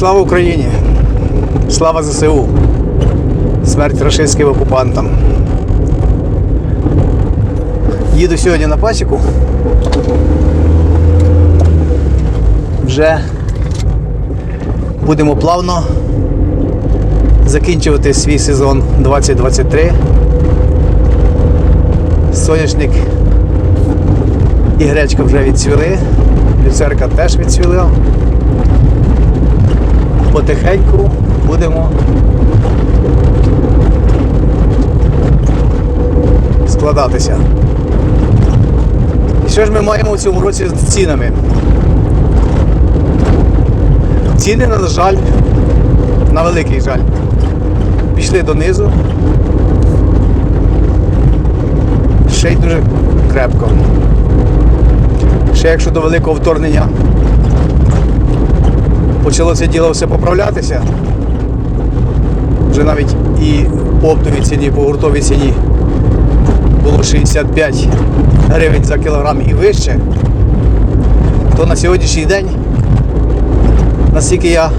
Слава Україні! Слава ЗСУ! Смерть рашистським окупантам! Їду сьогодні на пасіку. Вже будемо плавно закінчувати свій сезон 2023. Соняшник і гречка вже відцвіли, люцерка теж відцвіла. Потихеньку будемо складатися. І що ж ми маємо у цьому році з цінами? Ціни, на жаль, на великий жаль, пішли донизу. Ще й дуже крепко. Ще якщо до великого вторгнення почало це діло все поправлятися, вже навіть і по оптовій ціні, по гуртовій ціні було 65 гривень за кілограм і вище, то на сьогоднішній день, наскільки я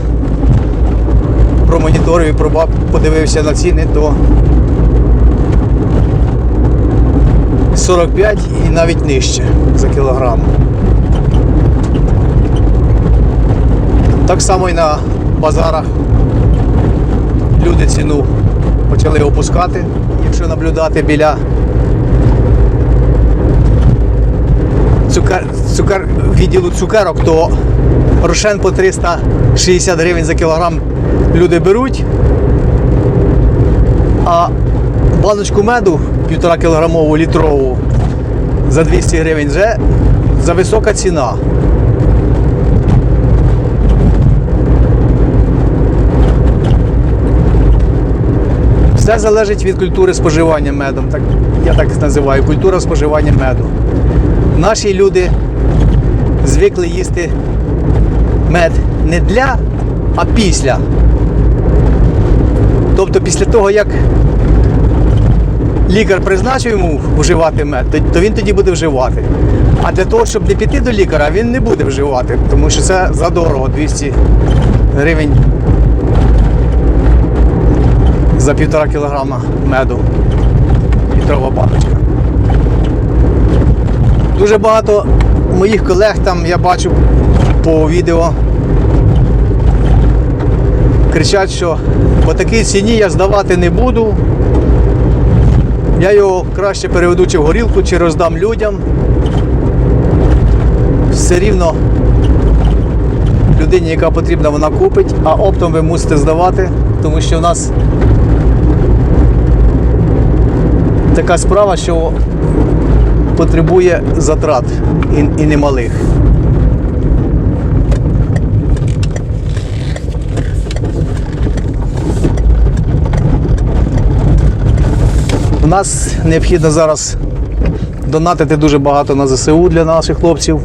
промоніторив і пробав- подивився на ціни, то 45 і навіть нижче за кілограм. Так само і на базарах люди ціну почали опускати, якщо наблюдати біля цукер, цукер, відділу цукерок, то рошен по 360 гривень за кілограм люди беруть. А баночку меду півтора кілограмову літрову за 200 гривень вже за висока ціна. Все залежить від культури споживання медом. Так, я так називаю культура споживання меду. Наші люди звикли їсти мед не для, а після. Тобто після того, як лікар призначив йому вживати мед, то- він тоді буде вживати. А для того, щоб не піти до лікаря, він не буде вживати, тому що це задорого 200 гривень за півтора кілограма меду. Літрова баночка. Дуже багато моїх колег там я бачу по відео. Кричать, що по такій ціні я здавати не буду. Я його краще переведу чи в горілку, чи роздам людям. Все рівно людині, яка потрібна, вона купить, а оптом ви мусите здавати, тому що в нас така справа, що потребує затрат і, і немалих. У нас необхідно зараз донатити дуже багато на ЗСУ для наших хлопців,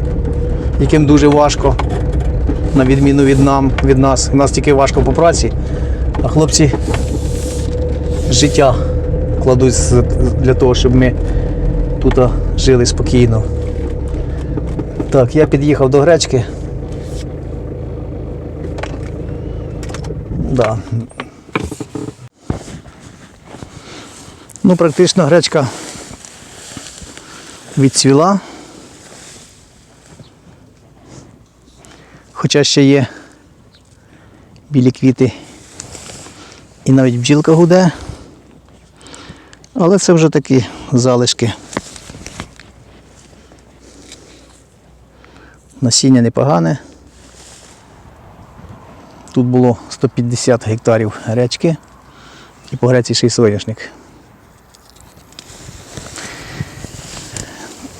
яким дуже важко, на відміну від нам, від нас. У нас тільки важко по праці, а хлопці життя кладуть для того, щоб ми тут жили спокійно. Так, я під'їхав до гречки. Да. Ну, практично гречка відцвіла. Хоча ще є білі квіти і навіть бджілка гуде. Але це вже такі залишки. Насіння непогане. Тут було 150 гектарів гречки і по греці ще й соняшник.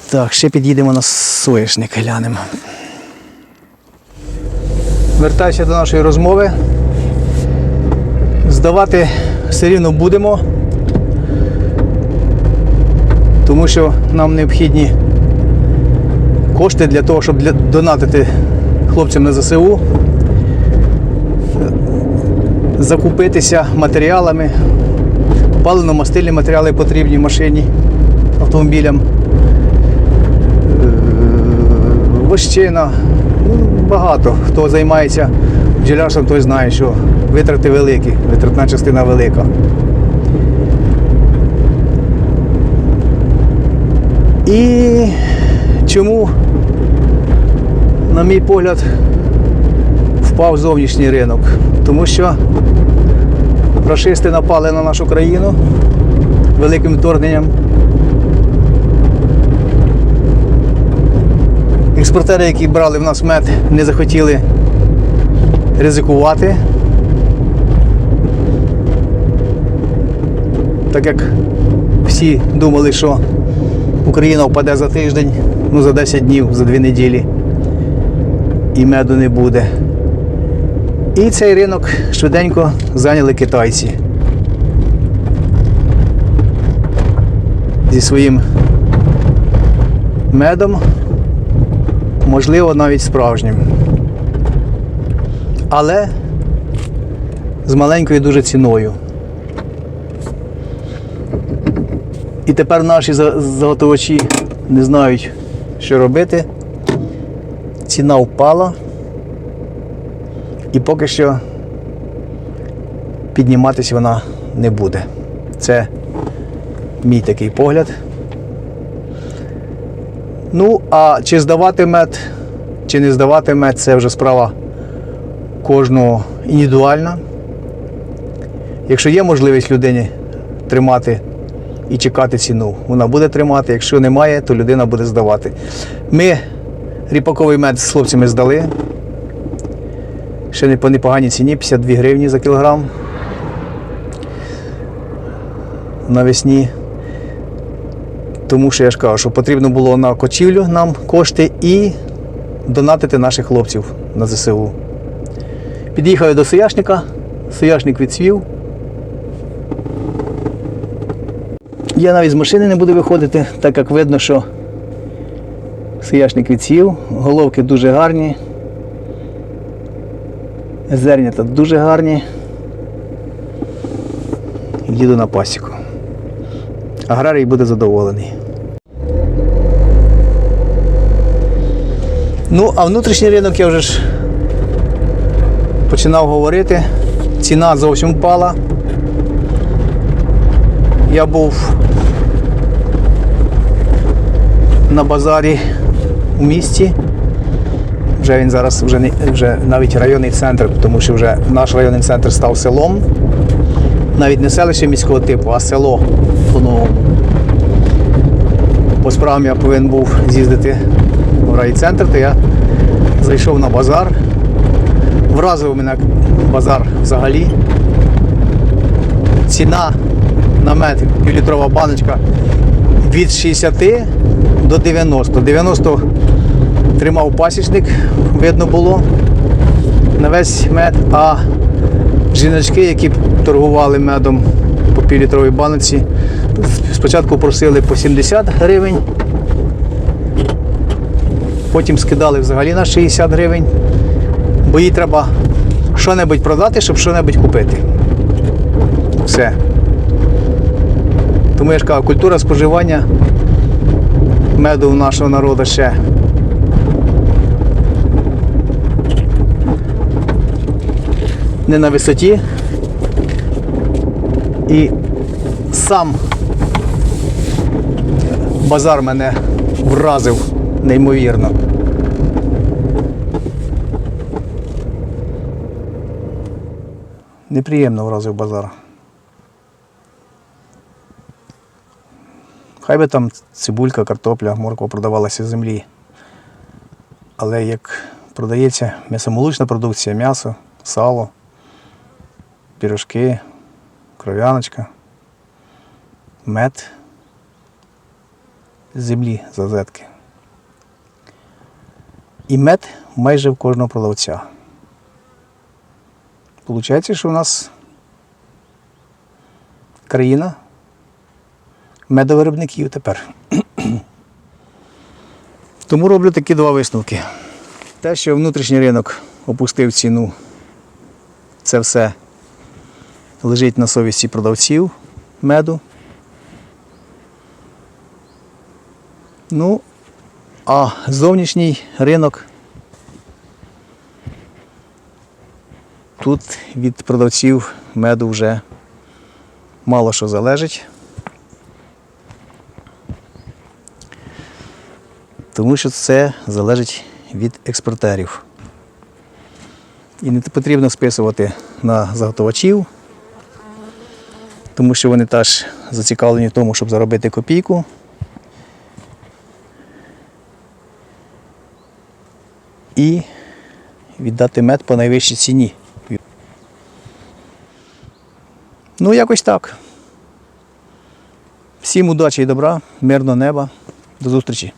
Так, ще під'їдемо на соняшник, глянемо. Вертаюся до нашої розмови. Здавати все рівно будемо, тому що нам необхідні кошти для того, щоб донатити хлопцям на ЗСУ, закупитися матеріалами, паливно-мастильні матеріали потрібні машині, автомобілям, е, вощина, ну, багато хто займається бджолярством той знає, що витрати великі, витратна частина велика. І чому, на мій погляд, впав зовнішній ринок? Тому що рашисти напали на нашу країну великим вторгненням. Експортери, які брали в нас мед, не захотіли ризикувати. Так як всі думали, що Україна впаде за тиждень, ну за 10 днів, за 2 неділі. І меду не буде. І цей ринок швиденько зайняли китайці. Зі своїм медом, можливо, навіть справжнім. Але з маленькою дуже ціною. І тепер наші за- заготовачі не знають, що робити. Ціна впала. І поки що підніматися вона не буде. Це мій такий погляд. Ну, а чи здавати мед, чи не здавати мед, це вже справа кожного індивідуальна. Якщо є можливість людині тримати і чекати ціну, вона буде тримати. Якщо немає, то людина буде здавати. Ми ріпаковий мед з хлопцями здали. Ще не по непоганій ціні, 52 гривні за кілограм. Навесні. Тому що я ж кажу, що потрібно було на кочівлю нам кошти і донатити наших хлопців на ЗСУ. Під'їхав до сояшника, сояшник відцвів. Я навіть з машини не буду виходити, так як видно, що сояшник відцвів, головки дуже гарні. Зернята дуже гарні. Їду на пасіку. Аграрій буде задоволений. Ну, а внутрішній ринок я вже ж починав говорити. Ціна зовсім впала. Я був на базарі у місті. Вже він зараз вже, вже навіть районний центр, тому що вже наш районний центр став селом. Навіть не селище міського типу, а село по-новому. По справам я повинен був з'їздити в райцентр, то я зайшов на базар. Вразив мене базар взагалі. Ціна на мед півлітрова баночка від 60 до 90. 90 тримав пасічник, видно було на весь мед, а жіночки, які торгували медом по півлітровій баночці, спочатку просили по 70 гривень, потім скидали взагалі на 60 гривень, бо їй треба що-небудь продати, щоб що-небудь купити. Все. Тому я ж кажу, культура споживання меду у нашого народу ще не на висоті. І сам базар мене вразив неймовірно. Неприємно вразив базар. Хай би там цибулька, картопля, морква продавалася з землі. Але як продається м'ясомолочна продукція, м'ясо, сало, пірожки, кров'яночка, мед з землі зазетки. І мед майже в кожного продавця. Получається, що у нас країна медовиробників тепер. Тому роблю такі два висновки. Те, що внутрішній ринок опустив ціну, це все лежить на совісті продавців меду. Ну, а зовнішній ринок тут від продавців меду вже мало що залежить. Тому що це залежить від експортерів. І не потрібно списувати на заготовачів, тому що вони теж зацікавлені в тому, щоб заробити копійку. І віддати мед по найвищій ціні. Ну, якось так. Всім удачі і добра, мирного неба. До зустрічі.